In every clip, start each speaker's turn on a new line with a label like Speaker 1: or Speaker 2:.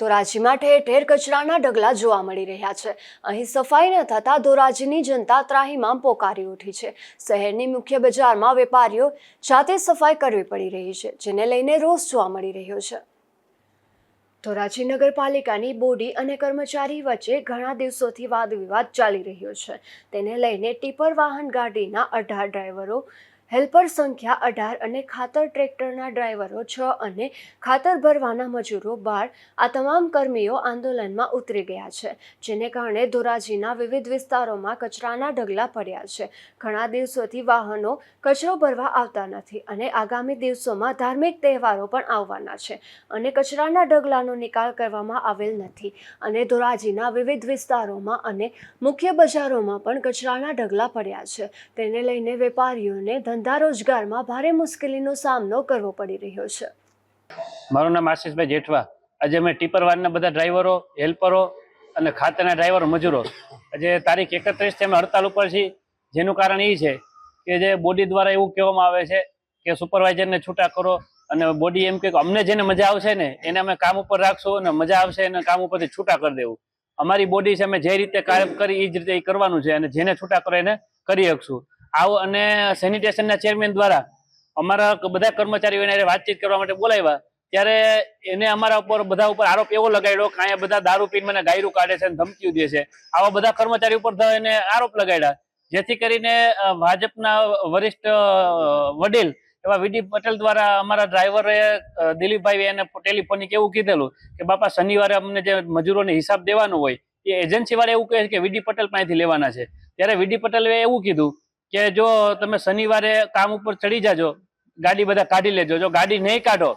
Speaker 1: ધોરાજીમાં ઠેર ઠેર કચરાના ઢગલા જોવા મળી રહ્યા છે. અહીં સફાઈ ન થતાં ધોરાજીની જનતા ત્રાહીમાં પોકારી ઉઠી છે. શહેરની મુખ્ય બજારમાં વેપારીઓ જાતે સફાઈ કરવી પડી રહી છે, જેને લઈને રોષ જોવા મળી રહ્યો છે. ધોરાજી નગરપાલિકાની બોડી અને કર્મચારી વચ્ચે ઘણા દિવસોથી વાદ વિવાદ ચાલી રહ્યો છે. તેને લઈને ટીપર વાહન ગાડીના અઢાર ડ્રાઈવરો હેલ્પર સંખ્યા અઢાર અને ખાતર ટ્રેક્ટરના ડ્રાઈવરો છ અને ખાતર ભરવાના મજૂરો બાર આ તમામ કર્મીઓ આંદોલનમાં ઉતરી ગયા છે, જેને કારણે ધોરાજીના વિવિધ વિસ્તારોમાં કચરાના ઢગલા પડ્યા છે. ઘણા દિવસોથી વાહનો કચરો ભરવા આવતા નથી અને આગામી દિવસોમાં ધાર્મિક તહેવારો પણ આવવાના છે અને કચરાના ઢગલાનો નિકાલ કરવામાં આવેલ નથી અને ધોરાજીના વિવિધ વિસ્તારોમાં અને મુખ્ય બજારોમાં પણ કચરાના ઢગલા પડ્યા છે. તેને લઈને વેપારીઓને ધંધા રોજગારમાં ભારે મુશ્કેલીનો સામનો કરવો પડી રહ્યો છે.
Speaker 2: મારું નામ આશીષભાઈ જેઠવા. આજે અમે ટીપર વાનના બધા ડ્રાઈવરો, હેલ્પરો અને ખાતરના ડ્રાઈવરો, મજૂરો. આજે તારીખ એકત્રીસથી અમે હડતાલ ઉપર છીએ. જેનું કારણ એ છે કે જે બોડી દ્વારા એવું કહેવામાં આવે છે કે સુપરવાઇઝરને છૂટા કરો અને બોડી એમ કે અમને જેને મજા આવશે ને, એને અમે કામ ઉપર રાખશું અને મજા આવશે એને કામ ઉપરથી છૂટા કરી દેવું. અમારી બોડી છે, અમે જે રીતે કાયમ કરી, એ જ રીતે એ કરવાનું છે અને જેને છૂટા કરો એને કરી શકશું. આવું અને સેનિટેશનના ચેરમેન દ્વારા અમારા બધા કર્મચારીઓને વાતચીત કરવા માટે બોલાવ્યા. ત્યારે એને અમારા ઉપર બધા ઉપર આરોપ એવો લગાડ્યો કે અહીંયા બધા દારૂ પીને મને ગાયરું કાઢે છે અને ધમકીઓ દે છે. આવા બધા કર્મચારી ઉપર એને આરોપ લગાડ્યા. જેથી કરીને ભાજપના વરિષ્ઠ વડીલ એવા વીડી પટેલ દ્વારા અમારા ડ્રાઈવરે દિલીપભાઈ એને ટેલિફોનિક એવું કીધેલું કે, બાપા, શનિવારે અમને જે મજૂરોને હિસાબ દેવાનો હોય, એ એજન્સી વાળા એવું કહે છે કે વીડી પટેલ પાસેથી લેવાના છે. ત્યારે વીડી પટેલે એવું કીધું કે જો તમે શનિવારે કામ ઉપર ચડી જાજો, ગાડી બધા કાઢી લેજો. જો ગાડી નહીં કાઢો,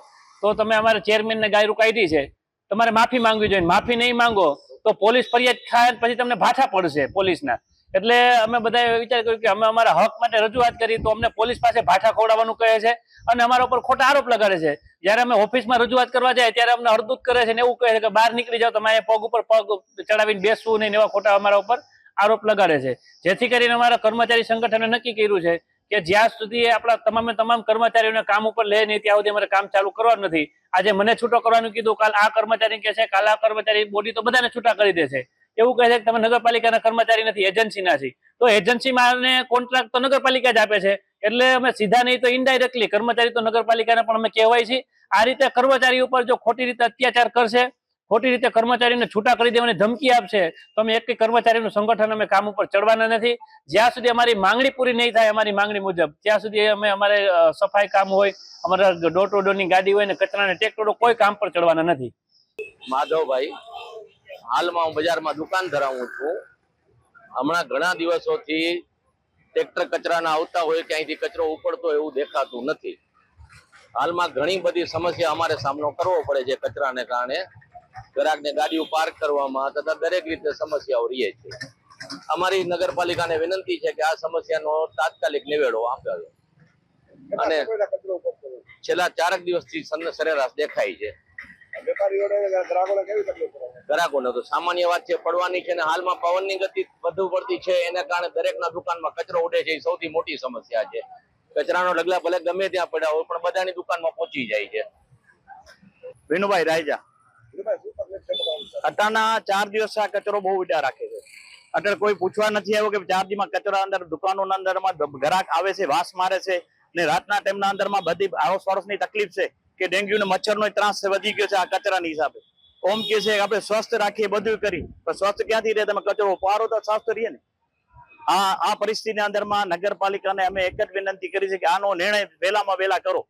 Speaker 2: તો તમે અમારે ચેરમેન ને ગાયરું કાઢી છે. તમારે માફી માંગવી જોઈએ. માફી નહીં માંગો, તો પોલીસ ફરિયાદ થાય પછી તમને ભાઠા પડશે પોલીસના. એટલે અમે બધા વિચાર કર્યો કે અમે અમારા હક માટે રજૂઆત કરી તો અમને પોલીસ પાસે ભાઠા ખવડાવવાનું કહે છે અને અમારા ઉપર ખોટા આરોપ લગાડે છે. જ્યારે અમે ઓફિસમાં રજૂઆત કરવા જાય ત્યારે અમને હળદૂત કરે છે ને એવું કહે છે કે બહાર નીકળી જાઓ તમે પગ ઉપર પગ ચડાવીને બેસવું નહીં એવા ખોટા અમારા ઉપર. આરોપ લગાડે છે. જેથી કરીને અમારા કર્મચારી સંગઠને નક્કી કર્યું છે કે જ્યાં સુધી આપણા તમામે તમામ કર્મચારીઓને કામ ઉપર લે નહીં, ત્યાં સુધી અમારે કામ ચાલુ કરવાનું નથી. આજે મને છૂટો કરવાનું કીધું, કાલ આ કર્મચારી કે છે, કાલ આ કર્મચારી બોડી તો બધાને છૂટા કરી દે છે. એવું કહે છે કે તમે નગરપાલિકાના કર્મચારી નથી, એજન્સીના છે. તો એજન્સીમાં કોન્ટ્રાક્ટ તો નગરપાલિકા જ આપે છે. એટલે અમે સીધા નહીં તો ઇનડાયરેક્ટલી કર્મચારી તો નગરપાલિકાના પણ અમે કહેવાય છે આ રીતે કર્મચારી ઉપર જો ખોટી રીતે અત્યાચાર કરશે ખોટી રીતે કર્મચારીને છૂટા કરી દેવાની ધમકી આપશે, તો અમે એક કર્મચારીનું સંગઠન અમે કામ ઉપર ચડવાના નથી. જ્યાં સુધી અમારી માંગણી પૂરી નહીં થાય અમારી માંગણી મુજબ, ત્યાં સુધી અમે અમારે સફાઈ કામ હોય, અમારા ડોર ટુ ડોરની ગાડી હોય ને કચરાને ટ્રેક્ટરો કોઈ કામ પર ચડવાના નથી.
Speaker 3: માધવભાઈ, હાલમાં હું બજારમાં દુકાન ધરાવું છું. હમણાં ઘણા દિવસોથી ટ્રેક્ટર કચરાના આવતા હોય ક્યાંયથી કચરો ઉપડતો એવું દેખાતું નથી. હાલમાં ઘણી બધી સમસ્યા અમારે સામનો કરવો પડે છે કચરાને કારણે. ગ્રાહકને ગાડીઓ પાર્ક કરવામાં તથા દરેક રીતે સમસ્યાઓ રહે છે. અમારી નગરપાલિકાને વિનંતી છે કે આ સમસ્યાનો તાત્કાલિક નિવેડો આપ્યો અને છેલ્લા ચારક દિવસથી સરેરાશ દેખાય છે. ગ્રાહકોને તો સામાન્ય વાત છે, પડવાની છે ને હાલમાં પવનની ગતિ વધુ પડતી છે, એના કારણે દરેકના દુકાનમાં કચરો ઉડે છે, એ સૌથી મોટી સમસ્યા છે. કચરાનો ઢગલા ભલે ગમે ત્યાં પડ્યા હોય, પણ બધાની દુકાનમાં પહોંચી જાય છે.
Speaker 4: વિનુભાઈ રાયજા. અત્યારના ચાર દિવસ આ કચરો બહુ ઉડ્યા રાખે છે. અત્યારે કોઈ પૂછવા નથી આવ્યો કે ચારજીમાં કચરા અંદર, દુકાનોના અંદરમાં ગ્રાહક આવે છે, વાસ મારે છે ને રાતના ટાઈમના અંદરમાં બધી આડોસ પાડોશની તકલીફ છે કે ડેન્ગ્યુ ને મચ્છરનો ત્રાસ વધી ગયો છે આ કચરાની હિસાબે. ઓમ કે છે આપણે સ્વસ્થ રાખીએ બધું કરી પણ સ્વસ્થ ક્યાંથી રહે? તમે કચરો પારો તો સ્વસ્થ રહીએ ને. આ આ પરિસ્થિતિના અંદરમાં નગરપાલિકાને અમે એક જ વિનંતી કરી છે કે આનો નિર્ણય વહેલામાં વહેલા કરો.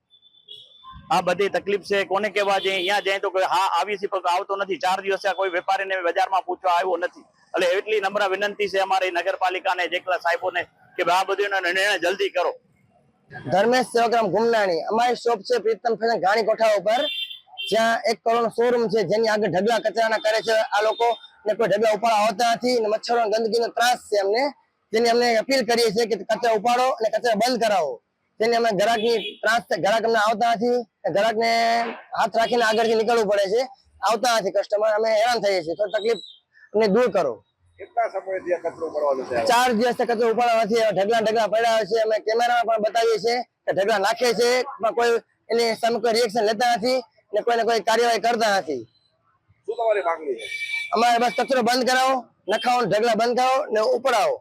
Speaker 4: આ બધી તકલીફ છે. કોને કહેવા જઈએ? અહીંયા જાય તો હા, આવી છે, પણ આવતો નથી. ચાર દિવસ કોઈ વેપારીને બજારમાં પૂછવા આવ્યો નથી. એટલે એટલી નમ્ર વિનંતી છે અમારી નગરપાલિકાને, જેટલા સાહેબોને, કે આ બધું નિર્ણય જલ્દી કરો.
Speaker 5: ધર્મેશ સેવાગ્રામ ગુમનાણી. અમારી શોપ છે પ્રીતમ ફેશન ઘાણી કોઠા ઉપર જ્યાં એક કરોડ શોરૂમ છે, જેની આગળ ઢગલા કચરાના કરે છે આ લોકો. ને કોઈ ઢગલા ઉપાડવા આવતા નથી ને મચ્છરો અને ગંદકીનો ત્રાસ છે અમને જેની અમને અપીલ કરીએ છીએ કે કચરા ઉપાડો અને કચરા બંધ કરાવો. જેની અમે ગ્રાહકની ત્રાસ ગ્રાહક અમને આવતા નથી ગ્રાહકને હાથ રાખીને આગળથી નીકળવું પડે છે. આવતા નથી કસ્ટમર અમે હેરાન થઈએ છીએ. તો તકલીફ અમને દૂર કરો. ચાર દિવસ કચરો ઉપાડવા નથી. ઢગલા ઢગલા પડ્યા છે. અમે કેમેરામાં પણ બતાવીએ છીએ કે ઢગલા નાખે છે પણ કોઈ એની સામે કોઈ રિએક્શન લેતા નથી ને કોઈને કોઈ કાર્યવાહી કરતા નથી. અમારે બસ કચરો બંધ કરાવો નખાવો ઢગલા બંધ કરાવો ને ઉપડાવો.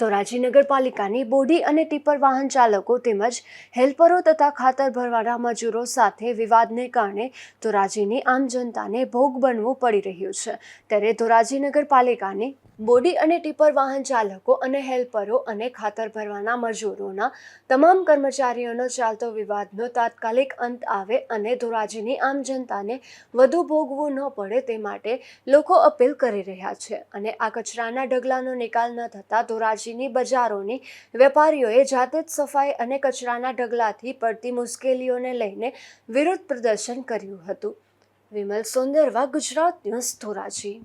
Speaker 1: ધોરાજી નગરપાલિકાની બોડી અને ટીપર વાહન ચાલકો તેમજ હેલ્પરો તથા ખાતર ભરવાના મજૂરો સાથે વિવાદને કારણે ધોરાજીની આમ જનતાને ભોગ બનવું પડી રહ્યું છે. ત્યારે ધોરાજી નગરપાલિકાની બોડી અને ટીપર વાહન ચાલકો અને હેલ્પરો અને ખાતર ભરવાના મજૂરોના તમામ કર્મચારીઓનો ચાલતો વિવાદનો તાત્કાલિક અંત આવે અને ધોરાજીની આમ જનતાને વધુ ભોગવું ન પડે તે માટે લોકો અપીલ કરી રહ્યા છે. અને આ કચરાના ઢગલાનો નિકાલ ન થતાં ધોરાજીની બજારોની વેપારીઓએ જાતે જ સફાઈ અને કચરાના ઢગલાથી પડતી મુશ્કેલીઓને લઈને વિરોધ પ્રદર્શન કર્યું હતું. વિમલ સોંદરવા, ગુજરાત ન્યૂઝ ધોરાજી.